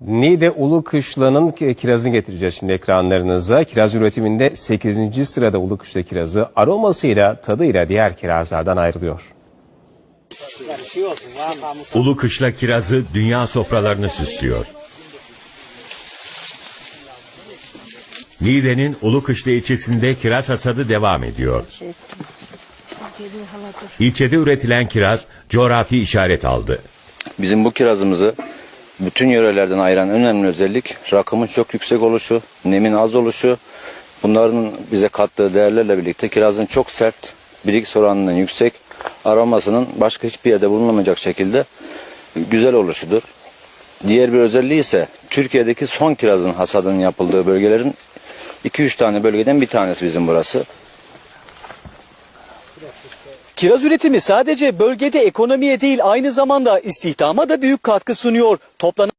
Niğde Ulu Kışla'nın ki- kirazını getireceğiz şimdi ekranlarınıza. Kiraz üretiminde 8. sırada Ulu Kışla kirazı aromasıyla tadıyla diğer kirazlardan ayrılıyor. Ulu kışla kirazı dünya sofralarını süslüyor. Niğde'nin Ulu Kışla ilçesinde kiraz hasadı devam ediyor. İlçede üretilen kiraz coğrafi işaret aldı. Bizim bu kirazımızı bütün yörelerden ayıran önemli özellik rakımın çok yüksek oluşu, nemin az oluşu. Bunların bize kattığı değerlerle birlikte kirazın çok sert, birik oranının yüksek, aromasının başka hiçbir yerde bulunamayacak şekilde güzel oluşudur. Diğer bir özelliği ise Türkiye'deki son kirazın hasadının yapıldığı bölgelerin 2-3 tane bölgeden bir tanesi bizim burası. Kiraz üretimi sadece bölgede ekonomiye değil aynı zamanda istihdama da büyük katkı sunuyor. Toplanan